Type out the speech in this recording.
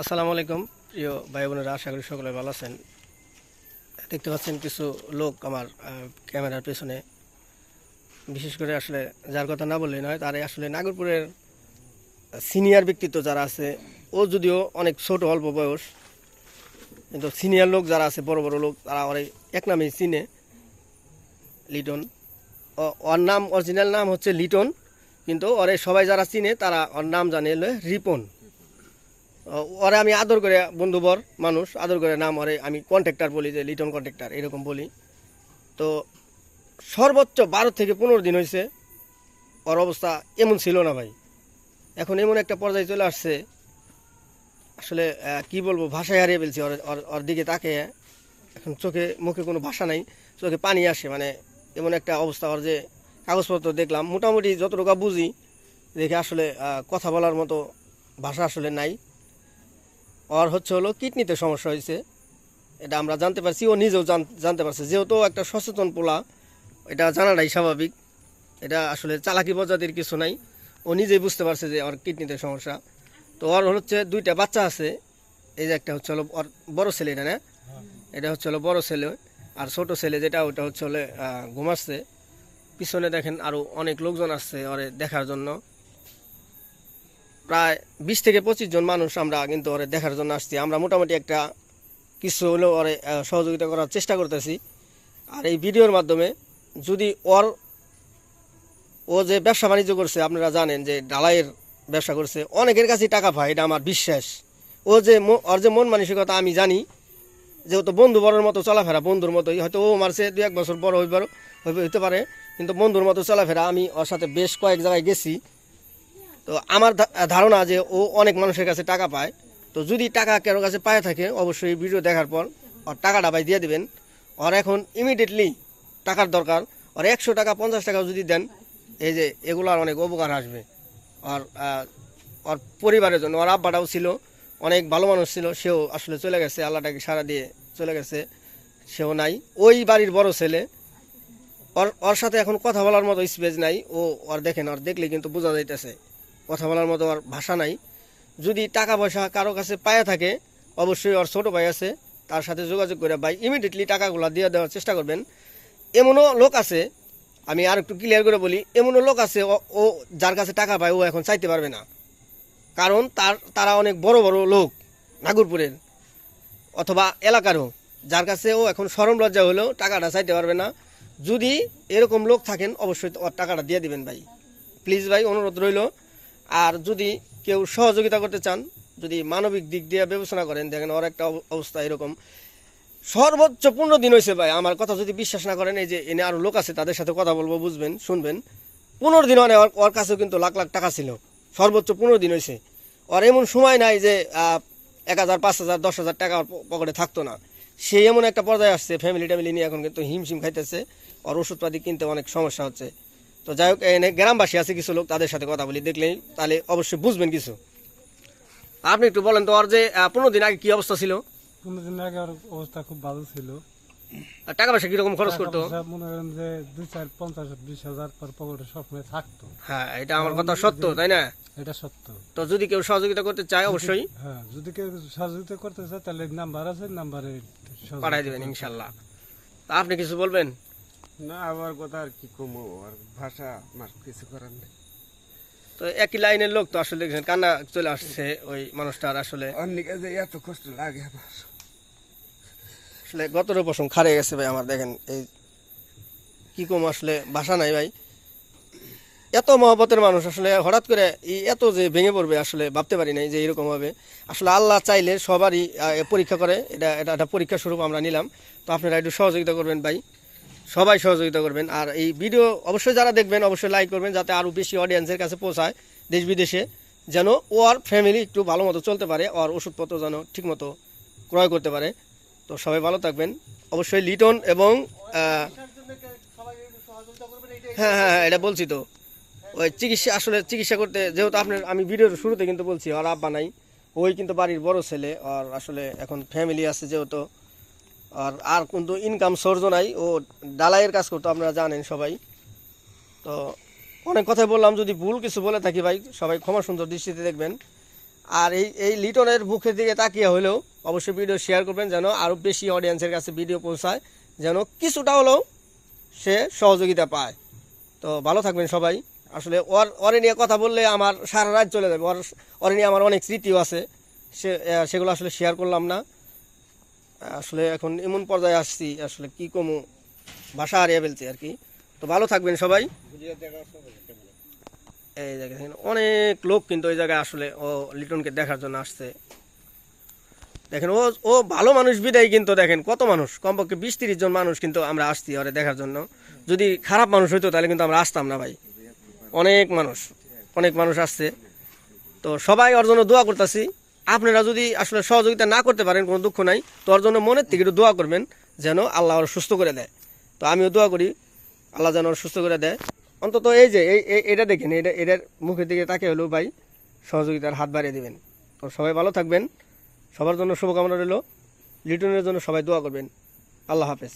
আসসালামু আলাইকুম। প্রিয় ভাই বোনেরা আশা করি সকলে ভালো আছেন। দেখতে পাচ্ছেন কিছু লোক আমার ক্যামেরার পেছনে। বিশেষ করে আসলে যার কথা না বললেই নয় তারা আসলে নাগরপুরের সিনিয়র ব্যক্তিত্ব যারা আছে, ও যদিও অনেক ছোট, অল্প বয়স, কিন্তু সিনিয়র লোক যারা আছে, বড় বড় লোক, তারা ওর এক নামেই চিনে, লিটন। ওর নাম, অরিজিনাল নাম হচ্ছে লিটন, কিন্তু ওরে সবাই যারা চিনে, তারা ওর নাম জানে রিপন। ওরে আমি আদর করে বন্ধুবর মানুষ, আদর করে নাম ওরে আমি কন্ট্রাক্টর বলি যে লিটন কন্ট্রাক্টর এরকম বলি। তো সর্বোচ্চ বারো থেকে পনেরো দিন হয়েছে ওর অবস্থা এমন ছিল না ভাই। এখন এমন একটা পর্যায়ে চলে আসছে, আসলে কি বলব, ভাষায় হারিয়ে ফেলছি ওর- ওর দিকে তাকে। এখন চোখে, মুখে কোনো ভাষা নাই, চোখে পানি আসে মানে এমন একটা অবস্থা ওর যে কাগজপত্র দেখলাম। মোটামুটি যতটুকু বুঝি, দেখে আসলে কথা বলার মতো ভাষা আসলে নাই। ওর হচ্ছে হলো কিডনিতে সমস্যা হয়েছে। এটা আমরা জানতে পারছি, ও নিজেও জানতে পারছে। যেহেতু একটা সচেতন পোলা, এটা জানাটাই স্বাভাবিক। এটা আসলে চালাকি প্রজাতির কিছু নাই। ও নিজেই বুঝতে পারছে যে ওর কিডনিতে সমস্যা। তো ওর হচ্ছে দুইটা বাচ্চা আছে। এই যে একটা হচ্ছে হলো ওর বড় ছেলে, এটা না? এটা হচ্ছে হলো বড় ছেলে আর ছোট ছেলে যেটা, ওটা হচ্ছে হলে ঘুমাচ্ছে। পিছনে দেখেন আরও অনেক লোকজন আসছে ওরে দেখার জন্য। প্রায় বিশ থেকে পঁচিশ জন মানুষ আমরা কিন্তু ওরে দেখার জন্য আসছি। আমরা মোটামুটি একটা কিছু হলেও ওরে সহযোগিতা করার চেষ্টা করতেছি। আর এই ভিডিওর মাধ্যমে যদি ওর, ও যে ব্যবসা বাণিজ্য করছে, আপনারা জানেন যে ডালাইয়ের ব্যবসা করছে। অনেকের কাছে টাকা পায়, এটা আমার বিশ্বাস। ও যে ওর যে মন মানসিকতা, আমি জানি যেহেতু বন্ধু বড়োর মতো চলাফেরা, বন্ধুর মতোই। হয়তো ও মারছে, দু এক বছর বড় হইবার হইতে পারে। কিন্তু বন্ধুর মতো চলাফেরা, আমি ওর সাথে বেশ কয়েক জায়গায় গেছি। তো আমার ধারণা যে ও অনেক মানুষের কাছে টাকা পায়। তো যদি টাকা কারোর কাছে পায় থাকে, অবশ্যই ভিডিও দেখার পর ওর টাকাটা ভাই দিয়ে দেবেন। ওর এখন ইমিডিয়েটলি টাকার দরকার। ওর একশো টাকা, পঞ্চাশ টাকা যদি দেন, এই যে এগুলার অনেক উপকার আসবে। আর ওর পরিবারের জন্য, ওর আব্বাটাও ছিল, অনেক ভালো মানুষ ছিল, সেও আসলে চলে গেছে, আল্লাহটাকে সারা দিয়ে চলে গেছে, সেও নাই। ওই বাড়ির বড় ছেলে, ওর ওর সাথে এখন কথা বলার মতো স্পেস নাই। ও, ওর দেখেন, ওর দেখলে কিন্তু বোঝা যাইতেছে। কথা বলার মতো আর ভাষা নাই। যদি টাকা পয়সা কারও কাছে পায়া থাকে, অবশ্যই ওর ছোটো ভাই আছে, তার সাথে যোগাযোগ করে ভাই ইমিডিয়েটলি টাকাগুলো দিয়ে দেওয়ার চেষ্টা করবেন। এমনও লোক আছে, আমি আর একটু ক্লিয়ার করে বলি, এমনও লোক আছে, ও- যার কাছে টাকা পায়, ও এখন চাইতে পারবে না। কারণ তার, তারা অনেক বড় বড় লোক, নাগরপুরের, অথবা এলাকারও। যার কাছে ও এখন সরম লজ্জা হলেও টাকাটা চাইতে পারবে না। যদি এরকম লোক থাকেন, অবশ্যই টাকাটা দিয়ে দিবেন ভাই। প্লিজ ভাই, অনুরোধ রইল। আর যদি কেউ সহযোগিতা করতে চান, যদি মানবিক দিক দিয়ে বিবেচনা করেন, দেখেন ওর একটা অব- অবস্থা এরকম। সর্বোচ্চ পনেরো দিন হয়েছে ভাই, আমার কথা যদি বিশ্বাস না করেন, এই যে এনে আরও লোক আছে, তাদের সাথে কথা বলব, বুঝবেন, শুনবেন। পনেরো দিন মানে ওর- কাছেও কিন্তু লাখ লাখ টাকা ছিল। সর্বোচ্চ পনেরো দিন হয়েছে ওর এমন সময় নাই যে এক হাজার, পাঁচ হাজার, দশ হাজার টাকা পকেটে থাকতো না। সে এমন একটা পর্যায়ে আসছে ফ্যামিলি ট্যামিলি নিয়ে এখন কিন্তু হিমশিম খাইতেছে। ওর ওষুধপাতি কিনতে অনেক সমস্যা হচ্ছে। তো যাই হোক এনে গ্রামবাসী আছে কিছু লোক তাদের সাথে কথা বলি দেখলেই তাহলে অবশ্যই বুঝবেন কিছু। আপনি একটু বলেন তো ওর যে পনেরো দিন আগে কি অবস্থা ছিল? পনেরো দিন আগে ওর অবস্থা খুব ভালো ছিল। টাকা পয়সা কীরকম খরচ করতো? মনে করেন যে দুই চার পঞ্চাশ বিশ হাজার পর পকেটে সবসময় থাকতো। হ্যাঁ এটা আমার কথা সত্য তাই না? এটা সত্য। তো যদি কেউ সহযোগিতা করতে চায় অবশ্যই। হ্যাঁ যদি কেউ সহযোগিতা করতে চায় তাহলে নাম্বার আছে নাম্বারে পাঠাই দেবেন ইনশাল্লাহ। আপনি কিছু বলবেন? না আমার কথা আর কি কমো আর ভাষা আমার কিছু করার নেই। তো একই লাইনের লোক তো আসলে দেখছেন কান্না চলে আসছে ওই মানুষটার আসলে। অন্যকে যে এত কষ্ট লাগে আমার। আসলে গতর পশম খারে গেছে ভাই আমার দেখেন এই কি কম আসলে ভাষা নাই ভাই। এত মহব্বতের মানুষ আসলে হঠাৎ করে এত যে ভেঙে পড়বে আসলে ভাবতে পারি নাই যে এরকম হবে। আসলে আল্লাহ চাইলে সবারই পরীক্ষা করে এটা এটা একটা পরীক্ষা স্বরূপ আমরা নিলাম। তো আপনারা একটু সহযোগিতা করবেন ভাই। সবাই সহযোগিতা করবেন। আর এই ভিডিও অবশ্যই যারা দেখবেন, অবশ্যই লাইক করবেন, যাতে আরও বেশি অডিয়েন্সের কাছে পৌঁছায় দেশ বিদেশে যেন ও আর ফ্যামিলি একটু ভালো মতো চলতে পারে আর ওষুধপত্র যেন ঠিকমতো ক্রয় করতে পারে। তো সবাই ভালো থাকবেন। অবশ্যই লিটন এবং হ্যাঁ হ্যাঁ হ্যাঁ এটা বলছি তো। ওই চিকিৎসা, আসলে চিকিৎসা করতে, যেহেতু আপনার, আমি ভিডিওর শুরুতে কিন্তু বলছি আর আব্বা নাই, ওই কিন্তু বাড়ির বড় ছেলে, আর আসলে এখন ফ্যামিলি আছে যেহেতু। আর আর কিন্তু ইনকাম সোর্সও নাই, ও ডালাইয়ের কাজ করতো আপনারা জানেন সবাই। তো অনেক কথাই বললাম, যদি ভুল কিছু বলে থাকি ভাই, সবাই ক্ষমা সুন্দর দৃষ্টিতে দেখবেন। আর এই এই লিটনের মুখের দিকে তাকিয়ে হলেও অবশ্যই ভিডিও শেয়ার করবেন, যেন আরও বেশি অডিয়েন্সের কাছে ভিডিও পৌঁছায়, যেন কিছুটা হলেও সে সহযোগিতা পায়। তো ভালো থাকবেন সবাই। আসলে ওর, ওরে নিয়ে কথা বললে আমার সারা রাত চলে যাবে। ওর, ওরে নিয়ে আমার অনেক স্মৃতিও আছে। সে সেগুলো আসলে শেয়ার করলাম না। আসলে এখন এমন পর্যায়ে আসছি, আসলে কি কমু? ভাষা হারিয়ে ফেলছি আর কি। তো ভালো থাকবেন সবাই। এই জায়গায় অনেক লোক কিন্তু ওই জায়গায় আসলে ও লিটনকে দেখার জন্য আসছে। দেখেন, ও ও ভালো মানুষ, বিদায় কিন্তু দেখেন, কত মানুষ? কমপক্ষে বিশ তিরিশ জন মানুষ কিন্তু আমরা আসছি ওরে দেখার জন্য। যদি খারাপ মানুষ হইতো তাহলে কিন্তু আমরা আসতাম না ভাই। অনেক মানুষ অনেক মানুষ আসছে। তো সবাই ওর জন্য দোয়া করতেছি। আপনারা যদি আসলে সহযোগিতা না করতে পারেন, কোনো দুঃখ নাই। তো ওর জন্য মনের থেকে একটু দোয়া করবেন যেন আল্লাহ ওর সুস্থ করে দেয়। তো আমিও দোয়া করি, আল্লাহ যেন ওর সুস্থ করে দেয়। অন্তত এই যে, এই, এই- এটা দেখেন, এটা, এটার মুখের দিকে তাকে হলেও ভাই সহযোগিতার হাত বাড়িয়ে দেবেন। তো সবাই ভালো থাকবেন, সবার জন্য শুভকামনা রইল। লিটনের জন্য সবাই দোয়া করবেন। আল্লাহ হাফেজ।